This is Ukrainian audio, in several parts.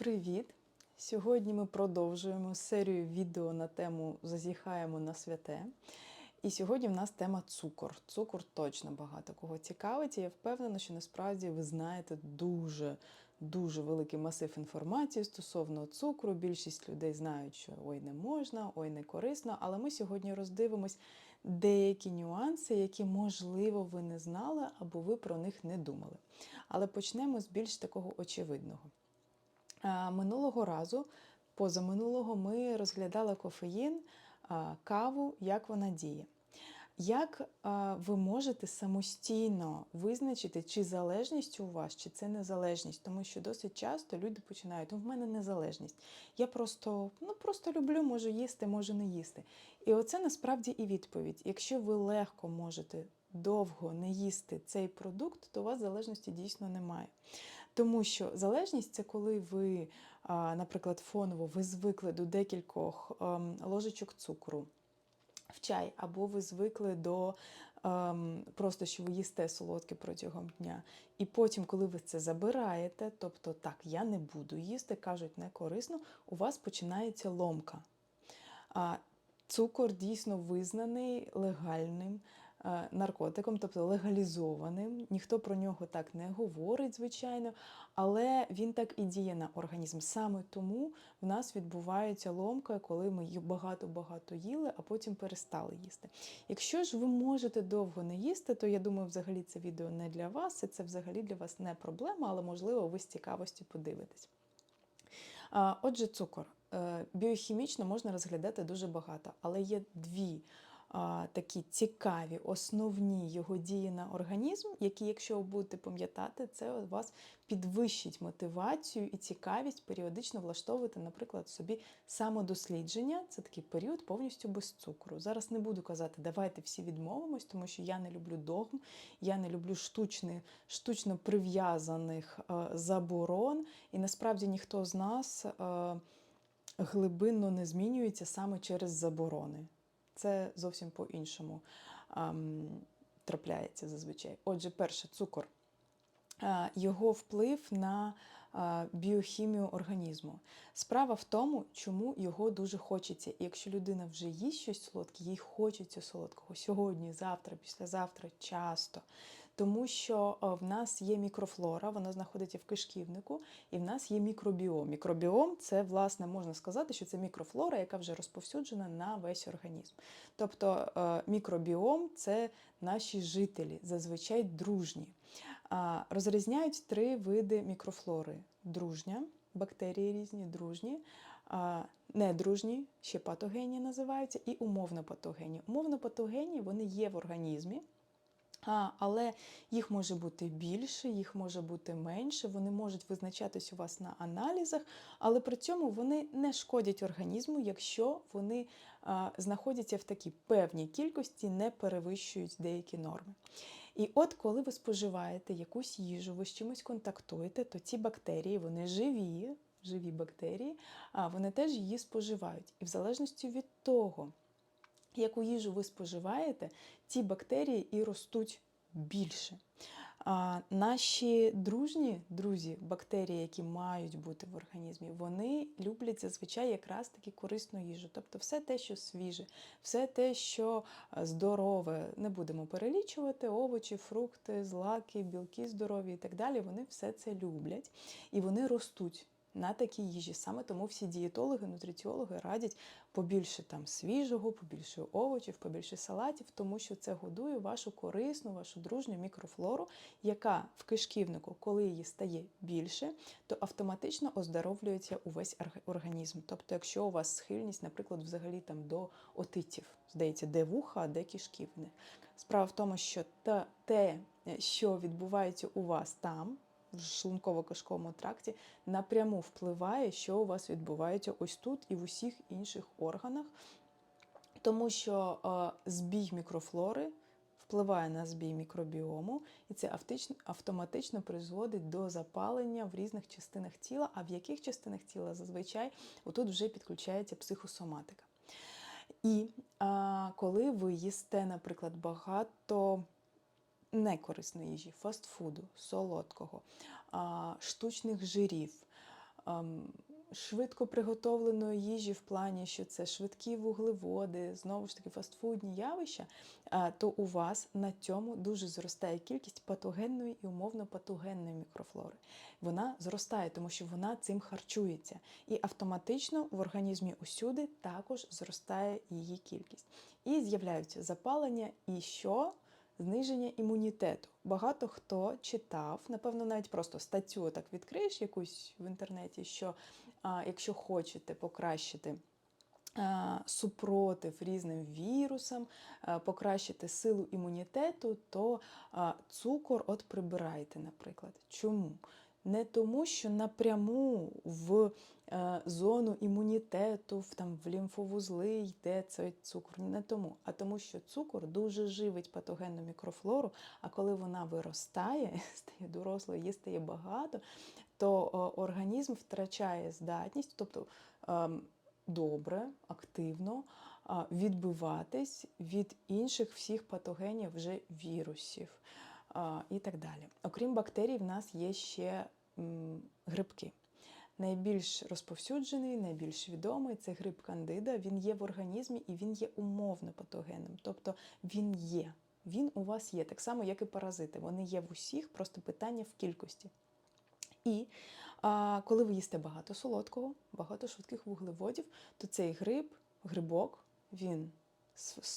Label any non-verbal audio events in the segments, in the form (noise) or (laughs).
Привіт! Сьогодні ми продовжуємо серію відео на тему Зазіхаємо на святе. І сьогодні в нас тема цукор. Цукор точно багато кого цікавить, і я впевнена, що насправді ви знаєте дуже дуже великий масив інформації стосовно цукру. Більшість людей знають, що ой не можна, ой не корисно. Але ми сьогодні роздивимось деякі нюанси, які, можливо, ви не знали або ви про них не думали. Але почнемо з більш такого очевидного. Минулого разу, позаминулого, ми розглядали кофеїн, каву, як вона діє. Як ви можете самостійно визначити, чи залежність у вас, чи це незалежність? Тому що досить часто люди починають, ну в мене незалежність. Я просто, ну, просто люблю, можу їсти, можу не їсти. І оце насправді і відповідь. Якщо ви легко можете довго не їсти цей продукт, то у вас залежності дійсно немає. Тому що залежність це коли ви, наприклад, фоново ви звикли до декількох ем, ложечок цукру в чай, або ви звикли до ем, просто, що ви їсте солодке протягом дня. І потім, коли ви це забираєте, тобто так, я не буду їсти, кажуть, не корисно, у вас починається ломка. Цукор дійсно визнаний легальним наркотиком, тобто легалізованим. Ніхто про нього так не говорить, звичайно, але він так і діє на організм. Саме тому в нас відбувається ломка, коли ми ї- багато-багато їли, а потім перестали їсти. Якщо ж ви можете довго не їсти, то я думаю, взагалі це відео не для вас, і це взагалі для вас не проблема, але можливо ви з цікавості подивитесь. Отже, цукор. Е, Біохімічно можна розглядати дуже багато, але є дві такі цікаві, основні його дії на організм, які, якщо ви будете пам'ятати, це у вас підвищить мотивацію і цікавість періодично влаштовувати, наприклад, собі самодослідження. Це такий період повністю без цукру. Зараз не буду казати, давайте всі відмовимось, тому що я не люблю догм, я не люблю штучні, штучно прив'язаних заборон, і насправді ніхто з нас. глибинно не змінюється саме через заборони. Це зовсім по-іншому трапляється зазвичай. Отже, перше, цукор. Його вплив на біохімію організму. Справа в тому, чому його дуже хочеться. І якщо людина вже їсть щось солодке, їй хочеться солодкого сьогодні, завтра, післязавтра, часто. Тому що в нас є мікрофлора, вона знаходиться в кишківнику, і в нас є мікробіом. Мікробіом це, власне, можна сказати, що це мікрофлора, яка вже розповсюджена на весь організм. Тобто е, мікробіом це наші жителі, зазвичай дружні. Розрізняють три види мікрофлори: дружня, бактерії різні, дружні, недружні, ще патогенні називаються, і умовно патогенні. Умовно патогенні вони є в організмі. А, але їх може бути більше, їх може бути менше, вони можуть визначатись у вас на аналізах, але при цьому вони не шкодять організму, якщо вони а, знаходяться в такій певній кількості, не перевищують деякі норми. І от коли ви споживаєте якусь їжу, ви з чимось контактуєте, то ці бактерії, вони живі, живі бактерії, а вони теж її споживають. І в залежності від того, яку їжу ви споживаєте, ці бактерії і ростуть більше. А, наші дружні друзі, бактерії, які мають бути в організмі, вони люблять зазвичай якраз таки корисну їжу. Тобто все те, що свіже, все те, що здорове, не будемо перелічувати, овочі, фрукти, злаки, білки здорові і так далі. Вони все це люблять і вони ростуть на такій їжі. Саме тому всі дієтологи, нутриціологи радять побільше там свіжого, побільше овочів, побільше салатів, тому що це годує вашу корисну, вашу дружню мікрофлору, яка в кишківнику, коли її стає більше, то автоматично оздоровлюється увесь організм. Тобто, якщо у вас схильність, наприклад, взагалі там до отитів, здається, де вуха, а де кишківник. Справа в тому, що те, що відбувається у вас там, в шлунково-кишковому тракті напряму впливає, що у вас відбувається ось тут і в усіх інших органах, тому що е, збій мікрофлори впливає на збій мікробіому, і це автоматично призводить до запалення в різних частинах тіла, а в яких частинах тіла зазвичай отут вже підключається психосоматика. І а, коли ви їсте, наприклад, багато некорисної їжі, фастфуду, солодкого, штучних жирів, швидко приготовленої їжі в плані, що це швидкі вуглеводи, знову ж таки фастфудні явища, то у вас на цьому дуже зростає кількість патогенної і умовно патогенної мікрофлори. Вона зростає, тому що вона цим харчується. І автоматично в організмі усюди також зростає її кількість. І з'являються запалення і що? Зниження імунітету. Багато хто читав, напевно, навіть просто статтю так відкриєш якусь в інтернеті, що а, якщо хочете покращити супротив різним вірусам, покращити силу імунітету, то цукор от прибирайте, наприклад. Чому? Не тому, що напряму в е, зону імунітету, в, там, в лімфовузли йде цей цукор. Не тому, а тому, що цукор дуже живить патогенну мікрофлору, а коли вона виростає, (laughs) стає дорослою, її стає багато, то е, організм втрачає здатність, тобто е, добре, активно е, відбиватись від інших всіх патогенів вже вірусів і так далі. Окрім бактерій, в нас є ще грибки. Найбільш розповсюджений, найбільш відомий це гриб кандида. Він є в організмі і він є умовно патогенним. Тобто він є. Він у вас є, так само, як і паразити. Вони є в усіх, просто питання в кількості. І а, коли ви їсте багато солодкого, багато швидких вуглеводів, то цей гриб, грибок, він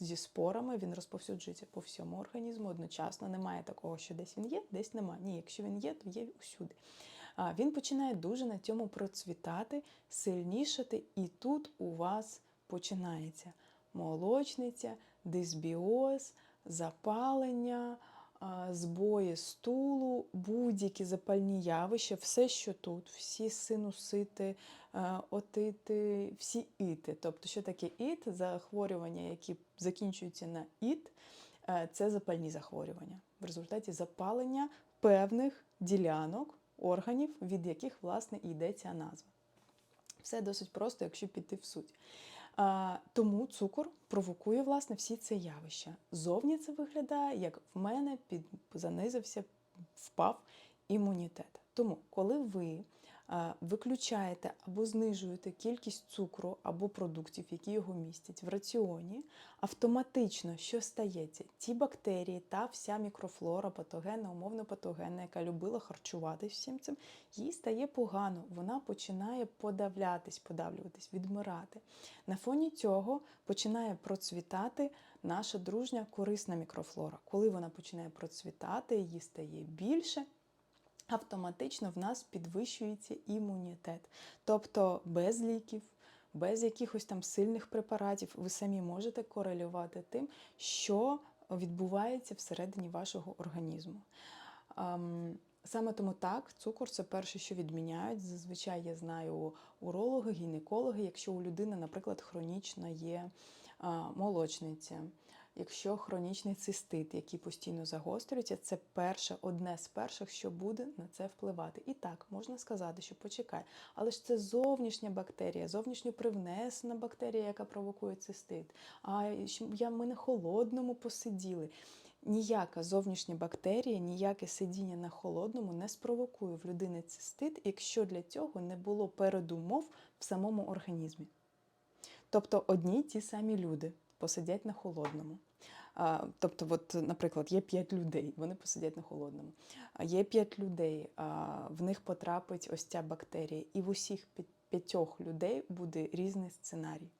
зі спорами, він розповсюджується по всьому організму одночасно. Немає такого, що десь він є, десь немає. Ні, якщо він є, то є усюди. А він починає дуже на цьому процвітати, сильнішати, і тут у вас починається молочниця, дисбіоз, запалення, збої стулу, будь-які запальні явища, все, що тут, всі синусити, отити, всі іти. Тобто, що таке іт? Захворювання, які закінчуються на іт, це запальні захворювання в результаті запалення певних ділянок органів, від яких, власне, і йде ця назва. Все досить просто, якщо піти в суть. Тому цукор провокує власне всі ці явища. Зовні це виглядає, як в мене під занизився, впав імунітет. Тому, коли ви виключаєте або знижуєте кількість цукру або продуктів, які його містять в раціоні, автоматично що стається? Ті бактерії та вся мікрофлора, патогенна, умовно патогенна, яка любила харчуватись всім цим, їй стає погано. Вона починає подавлятись, подавлюватись, відмирати. На фоні цього починає процвітати наша дружня корисна мікрофлора. Коли вона починає процвітати, її стає більше. Автоматично в нас підвищується імунітет. Тобто без ліків, без якихось там сильних препаратів, ви самі можете корелювати тим, що відбувається всередині вашого організму. Ам, Саме тому так, цукор це перше, що відміняють. Зазвичай я знаю урологи, гінекологи, якщо у людини, наприклад, хронічна є молочниця, якщо хронічний цистит, який постійно загострюється, це перше, одне з перших, що буде на це впливати. І так, можна сказати, що почекай, але ж це зовнішня бактерія, зовнішньо привнесена бактерія, яка провокує цистит. А я ми на холодному посиділи. Ніяка зовнішня бактерія, ніяке сидіння на холодному не спровокує в людини цистит, якщо для цього не було передумов в самому організмі. Тобто одні й ті самі люди посидять на холодному. Тобто, от, наприклад, є 5 людей, вони посидять на холодному. Є 5 людей, в них потрапить ось ця бактерія, і в усіх п'ятьох людей буде різний сценарій.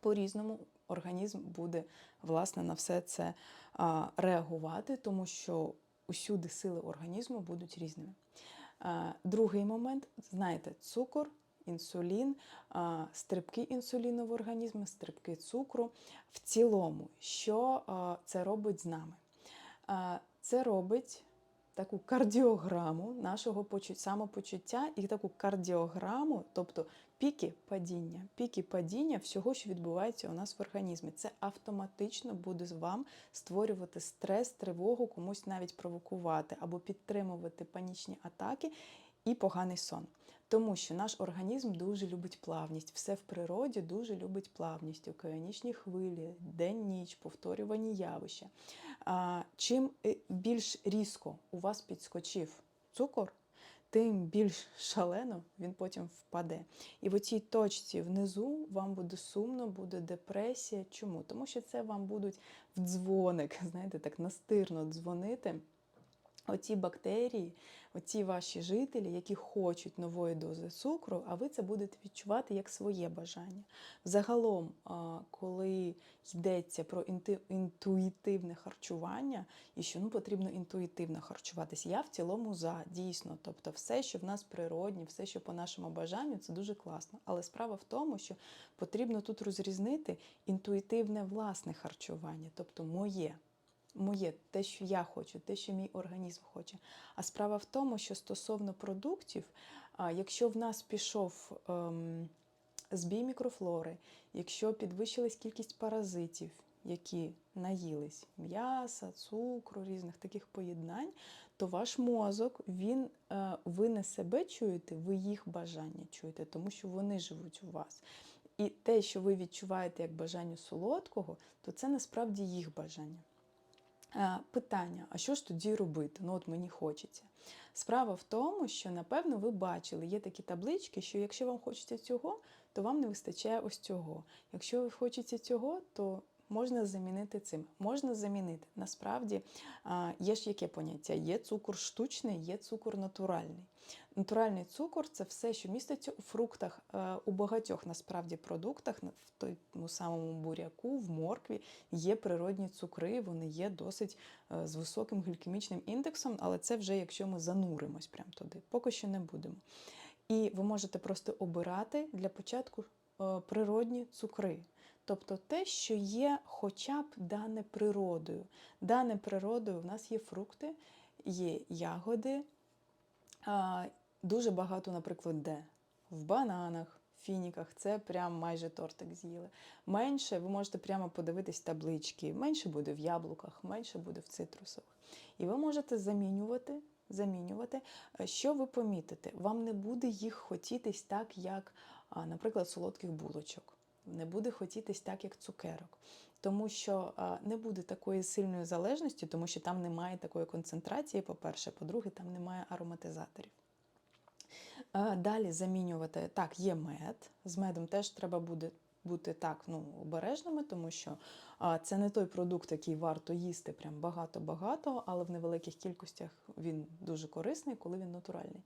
По-різному організм буде власне на все це реагувати, тому що усюди сили організму будуть різними. Другий момент, знаєте, цукор, інсулін, стрибки інсуліну в організмі, стрибки цукру. В цілому, що це робить з нами? Це робить таку кардіограму нашого самопочуття і таку кардіограму, тобто піки падіння, піки падіння всього, що відбувається у нас в організмі. Це автоматично буде з вам створювати стрес, тривогу, комусь навіть провокувати або підтримувати панічні атаки і поганий сон. Тому що наш організм дуже любить плавність. Все в природі дуже любить плавність, океанічні хвилі, день-ніч, повторювані явища. А, чим е, більш різко у вас підскочив цукор, тим більш шалено він потім впаде. І в оцій точці внизу вам буде сумно, буде депресія. Чому? Тому що це вам будуть в дзвоник, (laughs) знаєте, так настирно дзвонити. Оці бактерії, оці ваші жителі, які хочуть нової дози цукру, а ви це будете відчувати як своє бажання. Загалом, коли йдеться про інтуїтивне харчування, і що ну, потрібно інтуїтивно харчуватися, я в цілому за дійсно. Тобто, все, що в нас природні, все, що по нашому бажанню, це дуже класно. Але справа в тому, що потрібно тут розрізнити інтуїтивне власне харчування, тобто моє моє, те, що я хочу, те, що мій організм хоче. А справа в тому, що стосовно продуктів, якщо в нас пішов ем, збій мікрофлори, якщо підвищилась кількість паразитів, які наїлись м'яса, цукру, різних таких поєднань, то ваш мозок, він, е, ви не себе чуєте, ви їх бажання чуєте, тому що вони живуть у вас. І те, що ви відчуваєте як бажання солодкого, то це насправді їх бажання. Е, Питання: а що ж тоді робити? Ну, от мені хочеться. Справа в тому, що, напевно, ви бачили, є такі таблички, що якщо вам хочеться цього, то вам не вистачає ось цього. Якщо ви хочеться цього, то можна замінити цим. Можна замінити. Насправді є ж яке поняття: є цукор штучний, є цукор натуральний. Натуральний цукор це все, що міститься у фруктах, е, у багатьох насправді продуктах, в тому самому буряку, в моркві є природні цукри, вони є досить е, з високим глікемічним індексом, але це вже якщо ми зануримось прямо туди. Поки що не будемо. І ви можете просто обирати для початку е, природні цукри. Тобто те, що є хоча б дане природою. Дане природою в нас є фрукти, є ягоди, дуже багато, наприклад, де? В бананах, фініках, це прям майже тортик з'їли. Менше ви можете прямо подивитись таблички. Менше буде в яблуках, менше буде в цитрусових. І ви можете замінювати, замінювати. Е, Що ви помітите? Вам не буде їх хотітись так, як, наприклад, солодких булочок. Не буде хотітись так, як цукерок. Тому що не буде такої сильної залежності, тому що там немає такої концентрації, по-перше, по-друге, там немає ароматизаторів. Далі замінювати так, є мед. З медом теж треба буде бути так ну, обережними, тому що це не той продукт, який варто їсти прям багато-багато, але в невеликих кількостях він дуже корисний, коли він натуральний.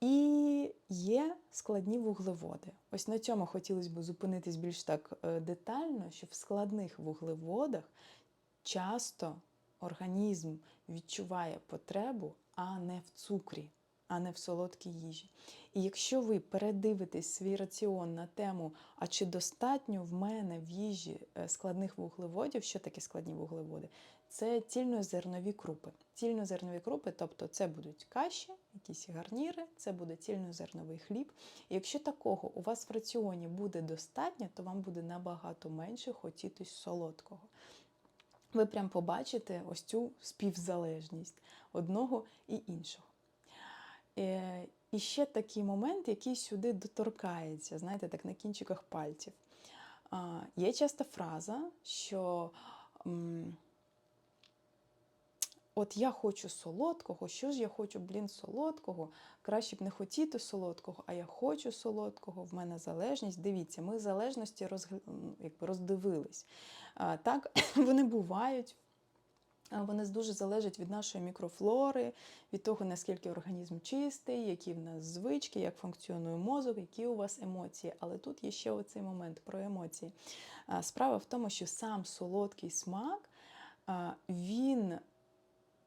І є складні вуглеводи. Ось на цьому хотілося б зупинитись більш так е, детально, що в складних вуглеводах часто організм відчуває потребу, а не в цукрі, а не в солодкій їжі. І якщо ви передивитесь свій раціон на тему, а чи достатньо в мене в їжі е, складних вуглеводів, що таке складні вуглеводи? Це цільнозернові крупи. Цільнозернові крупи, тобто це будуть каші, якісь гарніри, це буде цільнозерновий хліб. І якщо такого у вас в раціоні буде достатньо, то вам буде набагато менше хотітись солодкого. Ви прям побачите ось цю співзалежність одного і іншого. Е, І ще такий момент, який сюди доторкається, знаєте, так на кінчиках пальців. Є часто фраза, що от я хочу солодкого, що ж я хочу, блін, солодкого, краще б не хотіти солодкого, а я хочу солодкого, в мене залежність. Дивіться, ми залежності розгл... м, якби роздивились. А, Так, (clears throat) вони бувають. Вони дуже залежать від нашої мікрофлори, від того, наскільки організм чистий, які в нас звички, як функціонує мозок, які у вас емоції. Але тут є ще оцей момент про емоції. Справа в тому, що сам солодкий смак, він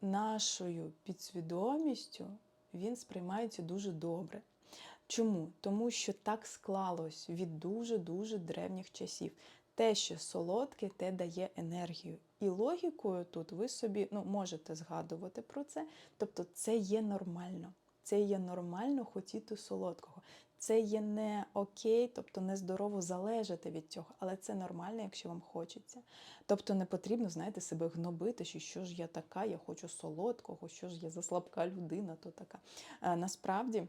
нашою підсвідомістю він сприймається дуже добре. Чому? Тому що так склалось від дуже-дуже древніх часів. Те, що солодке, те дає енергію. І логікою тут ви собі ну, можете згадувати про це. Тобто, це є нормально. Це є нормально хотіти солодкого. Це є не окей, тобто нездорово залежати від цього, але це нормально, якщо вам хочеться. Тобто не потрібно, знаєте, себе гнобити, що що ж я така, я хочу солодкого, що ж я за слабка людина, то така. А, насправді.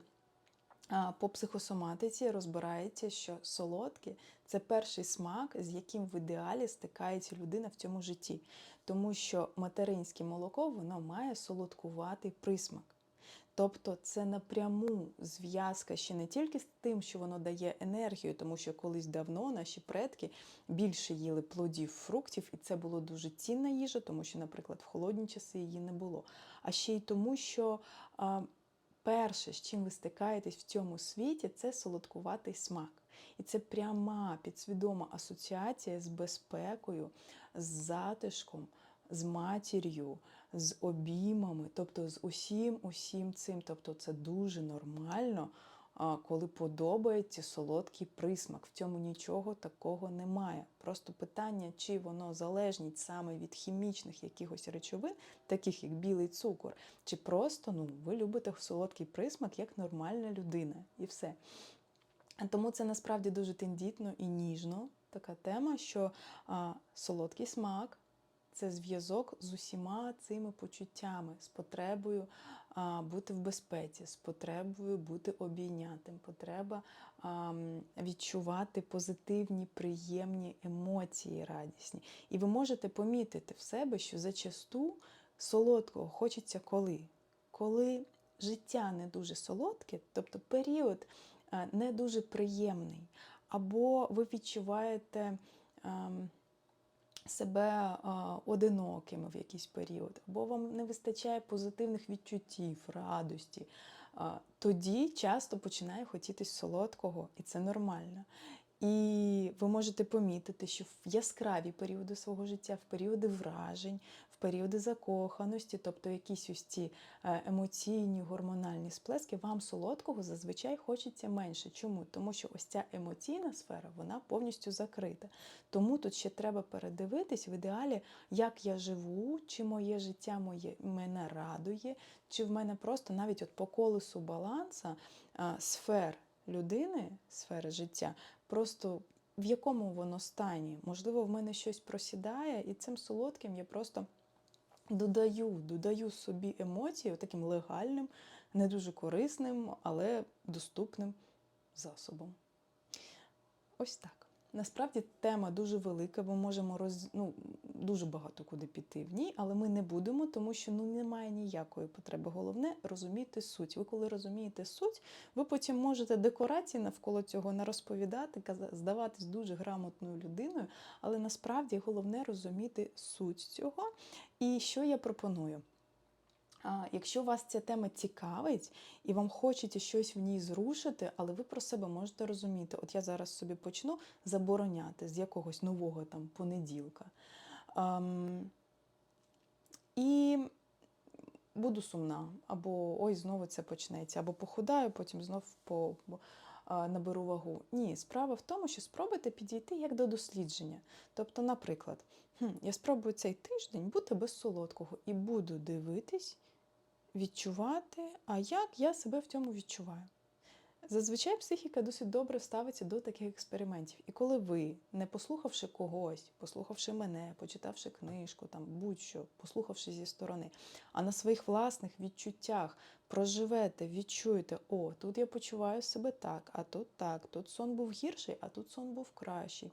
По психосоматиці розбирається, що солодке це перший смак, з яким в ідеалі стикається людина в цьому житті. Тому що материнське молоко воно має солодкуватий присмак. Тобто це напряму зв'язка ще не тільки з тим, що воно дає енергію, тому що колись давно наші предки більше їли плодів, фруктів, і це було дуже цінна їжа, тому що, наприклад, в холодні часи її не було. А ще й тому, що а, перше, з чим ви стикаєтесь в цьому світі, це солодкуватий смак. І це пряма підсвідома асоціація з безпекою, з затишком, з матір'ю, з обіймами, тобто з усім, усім цим. Тобто це дуже нормально, коли подобається солодкий присмак. В цьому нічого такого немає. Просто питання, чи воно залежність саме від хімічних якихось речовин, таких як білий цукор, чи просто ну, ви любите солодкий присмак як нормальна людина, і все. Тому це насправді дуже тендітно і ніжно така тема, що а, солодкий смак це зв'язок з усіма цими почуттями, з потребою а, бути в безпеці, з потребою бути обійнятим, потреба а, відчувати позитивні, приємні емоції радісні. І ви можете помітити в себе, що зачасту солодкого хочеться коли? Коли життя не дуже солодке, тобто період е, не дуже приємний, або ви відчуваєте ем, себе одинокими в якийсь період, або вам не вистачає позитивних відчуттів, радості, тоді часто починає хотітись солодкого, і це нормально. І ви можете помітити, що в яскраві періоди свого життя, в періоди вражень, в періоди закоханості, тобто якісь ось ці е, емоційні гормональні сплески, вам солодкого зазвичай хочеться менше. Чому? Тому що ось ця емоційна сфера вона повністю закрита. Тому тут ще треба передивитись в ідеалі, як я живу, чи моє життя моє мене радує, чи в мене просто навіть от по колесу баланса сфер людини, сфери життя, просто в якому воно стані. Можливо, в мене щось просідає, і цим солодким я просто додаю, додаю собі емоції таким легальним, не дуже корисним, але доступним засобом. Ось так. Насправді тема дуже велика, ми можемо роз... ну, дуже багато куди піти в ній, але ми не будемо, тому що ну, немає ніякої потреби. Головне розуміти суть. Ви коли розумієте суть, ви потім можете декорації навколо цього не розповідати, здаватись дуже грамотною людиною, але насправді головне розуміти суть цього. І що я пропоную? Якщо вас ця тема цікавить і вам хочеться щось в ній зрушити, але ви про себе можете розуміти, от я зараз собі почну забороняти з якогось нового там понеділка. Ем, і буду сумна, або ой, знову це почнеться, або похудаю, потім знов по, наберу вагу. Ні, справа в тому, що спробуйте підійти як до дослідження. Тобто, наприклад, хм, я спробую цей тиждень бути без солодкого і буду дивитись, відчувати, а як я себе в цьому відчуваю. Зазвичай психіка досить добре ставиться до таких експериментів. І коли ви, не послухавши когось, послухавши мене, почитавши книжку, там будь-що, послухавши зі сторони, а на своїх власних відчуттях проживете, відчуєте, о, тут я почуваю себе так, а тут так, тут сон був гірший, а тут сон був кращий.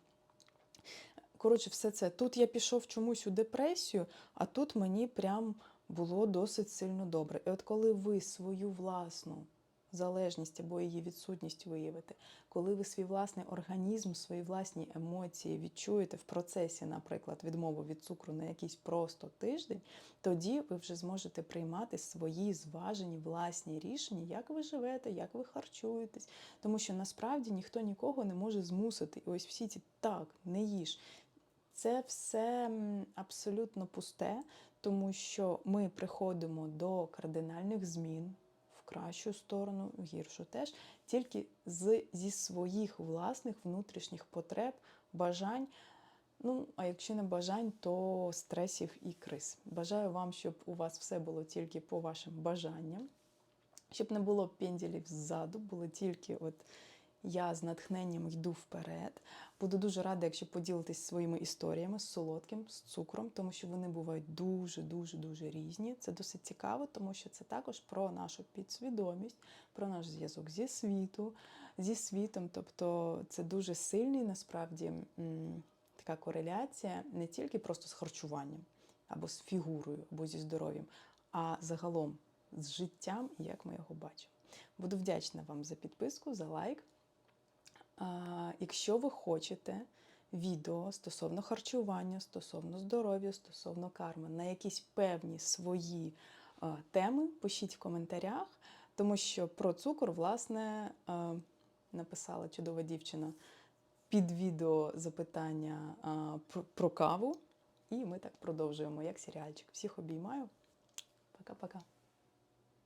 Коротше, все це. Тут я пішов чомусь у депресію, а тут мені прям було досить сильно добре. І от коли ви свою власну залежність або її відсутність виявите, коли ви свій власний організм, свої власні емоції відчуєте в процесі, наприклад, відмови від цукру на якийсь просто тиждень, тоді ви вже зможете приймати свої зважені власні рішення, як ви живете, як ви харчуєтесь. Тому що насправді ніхто нікого не може змусити. І ось всі ці так, не їж. Це все абсолютно пусте, тому що ми приходимо до кардинальних змін в кращу сторону, в гіршу теж, тільки з, зі своїх власних внутрішніх потреб, бажань. Ну, а якщо не бажань, то стресів і криз. Бажаю вам, щоб у вас все було тільки по вашим бажанням, щоб не було пенділів ззаду, було тільки от я з натхненням йду вперед. Буду дуже рада, якщо поділитесь своїми історіями з солодким, з цукром, тому що вони бувають дуже, дуже, дуже різні. Це досить цікаво, тому що це також про нашу підсвідомість, про наш зв'язок зі світу, зі світом. Тобто це дуже сильний насправді така кореляція не тільки просто з харчуванням або з фігурою, або зі здоров'ям, а загалом з життям як ми його бачимо. Буду вдячна вам за підписку, за лайк. Якщо ви хочете відео стосовно харчування, стосовно здоров'я, стосовно карми, на якісь певні свої теми, пишіть в коментарях, тому що про цукор, власне, написала чудова дівчина під відео запитання про каву. І ми так продовжуємо, як серіальчик. Всіх обіймаю. Пока-пока.